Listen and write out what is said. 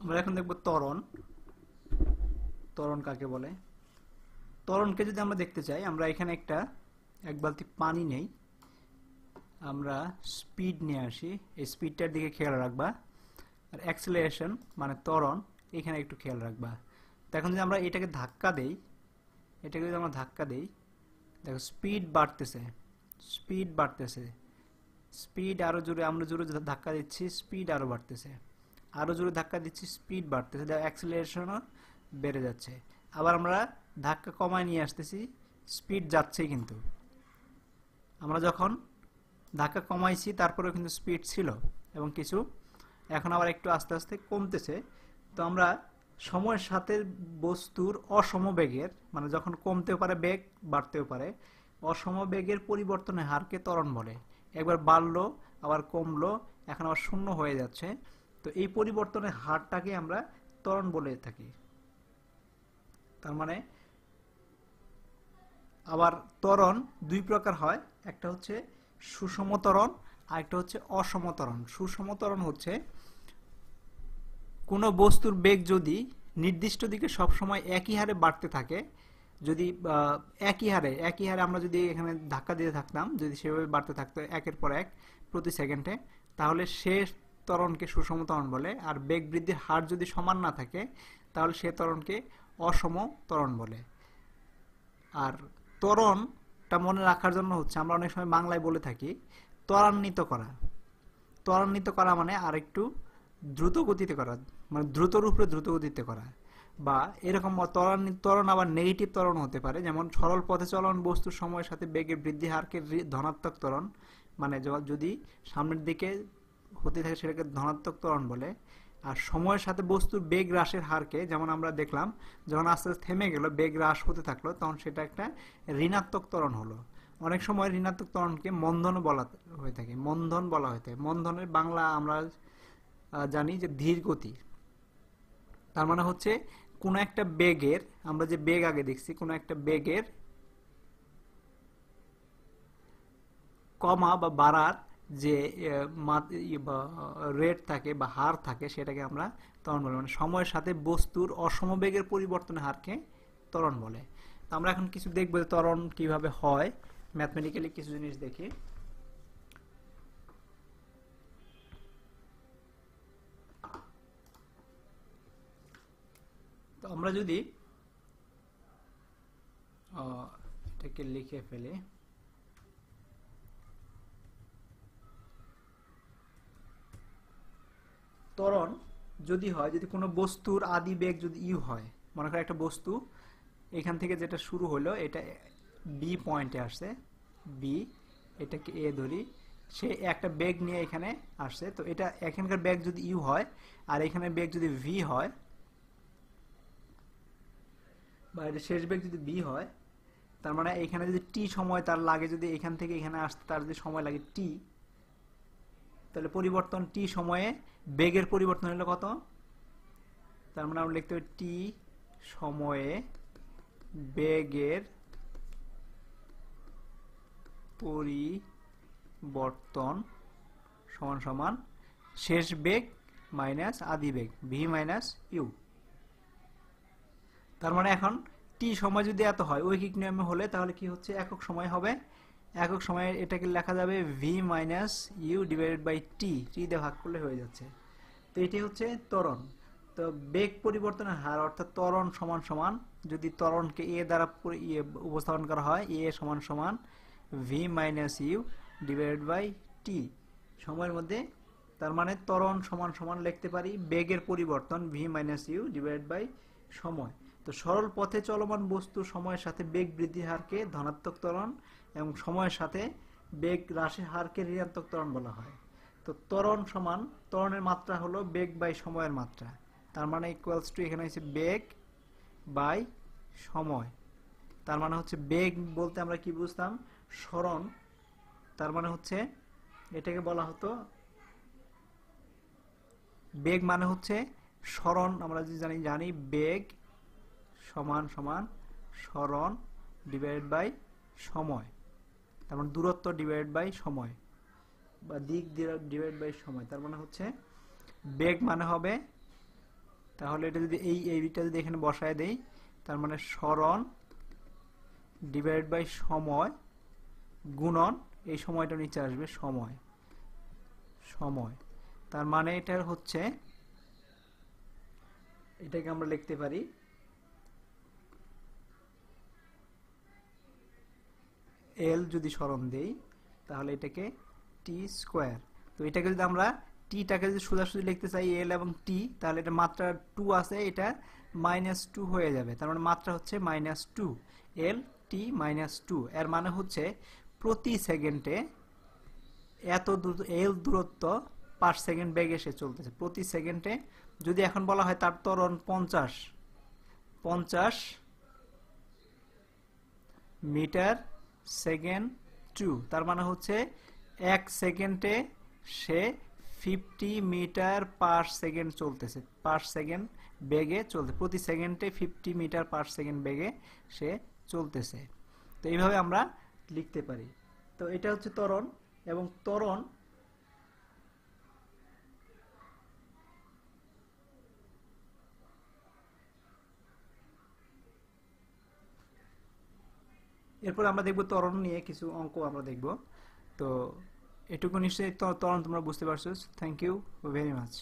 আমরা এখন দেখব ত্বরণ। ত্বরণ কাকে বলে? ত্বরণকে যদি আমরা দেখতে চাই, আমরা এখানে একটা, এক বালতি পানি নেই। আমরা স্পিড নিয়ে আসি। এই স্পিডটার দিকে খেয়াল রাখবা। আর অ্যাক্সেলারেশন মানে ত্বরণ, এখানে একটু খেয়াল রাখবা। তো এখন যদি আমরা এটাকে ধাক্কা দেই, এটাকে যদি আমরা ধাক্কা দেই, দেখো স্পিড বাড়তেছে স্পিড বাড়তেছে। স্পিড আরও জোরে, আমরা জোরে ধাক্কা দিচ্ছি, স্পিড আরও বাড়তেছে। আরও জোরে ধাক্কা দিচ্ছি স্পিড বাড়তেছে। অ্যাক্সিলারেশনও বেড়ে যাচ্ছে। আবার আমরা ধাক্কা কমায় নিয়ে আসতেছি স্পিড যাচ্ছে কিন্তু। আমরা যখন ধাক্কা কমাইছি, তারপরেও কিন্তু স্পিড ছিল এবং কিছু এখন আবার একটু আস্তে আস্তে কমতেছে। তো আমরা সময়ের সাথে বস্তুর অসমবেগের মানে যখন কমতেও পারে, বেগ বাড়তেও পারে, অসমবেগের পরিবর্তনের হারকে ত্বরণ বলে। একবার বাড়লো, আবার কমলো, এখন আবার শূন্য হয়ে যাচ্ছে। তো এই পরিবর্তনের হারটাকে আমরা ত্বরণ বলে থাকি। তার মানে আবার ত্বরণ দুই প্রকার হয়, একটা হচ্ছে সুষম ত্বরণ আর একটা হচ্ছে অসমতরণ ত্বরণ। সুষম ত্বরণ হচ্ছে কোনো বস্তুর বেগ যদি নির্দিষ্ট দিকে সবসময় একই হারে বাড়তে থাকে, যদি একই হারে একই হারে আমরা যদি এখানে ধাক্কা দিয়ে থাকতাম, যদি সেভাবে বাড়তে থাকতো একের পর এক প্রতি সেকেন্ডে, তাহলে সে ত্বরণকে সুষম ত্বরণ বলে। আর বেগ বৃদ্ধির হার যদি সমান না থাকে, তাহলে সে ত্বরণকে অসম ত্বরণ বলে। আর ত্বরণটা মনে রাখার জন্য হচ্ছে, আমরা অনেক সময় বাংলায় বলে থাকি, ত্বরান্বিত করা। ত্বরান্বিত করা মানে আরেকটু দ্রুত গতিতে করা মানে দ্রুতর উপরে দ্রুত গতিতে করা। বা এরকম ত্বরান্বিত, ত্বরণ আবার নেগেটিভ ত্বরণ হতে পারে, যেমন সরল পথে চলন, বস্তুর সময়ের সাথে বেগের বৃদ্ধি, হারকে ধনাত্মক ত্বরণ মানে যদি সামনের দিকে হতে থাকে সেটাকে ধনাত্মক ত্বরণ বলে। আর সময়ের সাথে বস্তুর বেগ হ্রাসের হারকে যেমন আমরা দেখলাম, যখন আস্তে আস্তে থেমে গেল, বেগ হ্রাস হতে থাকল, তখন সেটা একটা ঋণাত্মক ত্বরণ হলো। অনেক সময় ঋণাত্মক ত্বরণকে মন্ধন বলা হয়ে থাকে মন্ধন বলা হয়ে থাকে। মন্ধনের বাংলা আমরা জানি যে ধীর গতি। তার মানে হচ্ছে কোন একটা বেগের, আমরা যে বেগ আগে দেখছি, কোন একটা বেগের কমা বা বাড়ার যে রেট থাকে বা হার থাকে, সেটাকে আমরা ত্বরণ বলে। মানে সময়ের সাথে বস্তুর অসমবেগের পরিবর্তনের হারকে ত্বরণ বলে। তো আমরা এখন কিছু দেখব যে ত্বরণ কীভাবে হয়। ম্যাথমেটিক্যালি কিছু জিনিস দেখি। তো আমরা যদি এটাকে লিখে ফেলি ত্বরণ যদি হয়, যদি কোনো বস্তুর আদি বেগ যদি ইউ হয়, মনে করেন একটা বস্তু, এখান থেকে যেটা শুরু হলো, এটা বি পয়েন্টে আসছে বি এটাকে এ ধরি, সে একটা বেগ নিয়ে এখানে আসছে, তো এটা এখানকার বেগ যদি ইউ হয়, আর এখানে বেগ যদি ভি হয়, বা এটা শেষ বেগ যদি বি হয়, তার মানে এখানে যদি টি সময় তার লাগে যদি এখান থেকে এখানে আসতে, তার যদি সময় লাগে টি তাহলে পরিবর্তন টি সময়ে বেগের পরিবর্তন হলো কত? তার মানে আমরা লিখতে টি সময়ে বেগের পরিবর্তন সমান সমান শেষ বেগ মাইনাস আদি বেগ ভি মাইনাস ইউ তার মানে এখন টি সময় যদি এত হয়, ঐকিক নিয়মে হলে তাহলে কি হচ্ছে? একক সময় হবে একক সময়ে এটাকে লেখা যাবে V minus U divided by T T দিয়ে ভাগ করলে হয়ে যাচ্ছে। তো এটি হচ্ছে ত্বরণ। তো বেগ পরিবর্তনের হার অর্থাৎ ত্বরণ সমান সমান, যদি ত্বরণকে এ দ্বারা ইয়ে উপস্থাপন করা হয় এ সমান সমান V minus U divided by T সময়ের মধ্যে তার মানে ত্বরণ সমান সমান লিখতে পারি, বেগের পরিবর্তন V minus U divided by সময়। তো সরল পথে চলমান বস্তু সময়ের সাথে বেগ বৃদ্ধি হারকে ধনাত্মক ত্বরণ এবং সময়ের সাথে বেগ হ্রাসের হারকে ঋণাত্মক ত্বরণ বলা হয়। তো ত্বরণ সমান, ত্বরণের মাত্রা হলো বেগ বাই সময়ের মাত্রা। তার মানে ইকুয়ালস টু এখানে হচ্ছে বেগ বাই সময়। তার মানে হচ্ছে বেগ বলতে আমরা কি বুঝতাম? স্মরণ। তার মানে হচ্ছে এটাকে বলা হতো বেগ মানে হচ্ছে স্মরণ। আমরা যদি জানি জানি বেগ সমান সমান স্মরণ ডিভাইড বাই সময়। তার মানে দূরত্ব ডিভাইড বাই সময় বা দিক ডিভাইড বাই সময়। তার মানে হচ্ছে বেগ মানে হবে, তাহলে এটা যদি এই এইটা যদি এখানে বসায় দেই, তার মানে স্মরণ ডিভাইড বাই সময় গুণন, এই সময়টা নিচে আসবে সময় সময়। তার মানে এটা হচ্ছে, এটাকে আমরা লিখতে পারি এল যদি স্মরণ দেই, তাহলে এটাকে টি স্কোয়ার তো এটাকে যদি আমরা টিটাকে যদি সোজাসুজি লিখতে চাই এল এবং টি তাহলে এটা মাত্রা টু আছে, এটা মাইনাস টু হয়ে যাবে। তার মানে মাত্রা হচ্ছে minus two L T minus two এর মানে হচ্ছে প্রতি সেকেন্ডে এত দ্রুত এল দূরত্ব পার সেকেন্ড বেগে সে চলতেছে। প্রতি সেকেন্ডে যদি এখন বলা হয় তার ত্বরণ পঞ্চাশ পঞ্চাশ মিটার সেকেন্ড টু, তার মানে হচ্ছে এক সেকেন্ডে সে ফিফটি মিটার পার সেকেন্ড চলতেছে। পার সেকেন্ড বেগে চলতে, প্রতি সেকেন্ডে ফিফটি মিটার পার সেকেন্ড বেগে সে চলতেছে। তো এইভাবে আমরা লিখতে পারি। তো এটা হচ্ছে তরণ এবং ত্বরণ এরপর আমরা দেখব ত্বরণ নিয়ে কিছু অঙ্ক আমরা দেখব। তো এটুকু নিশ্চয়ই তরণ তোমরা বুঝতে পারছ। Thank you very much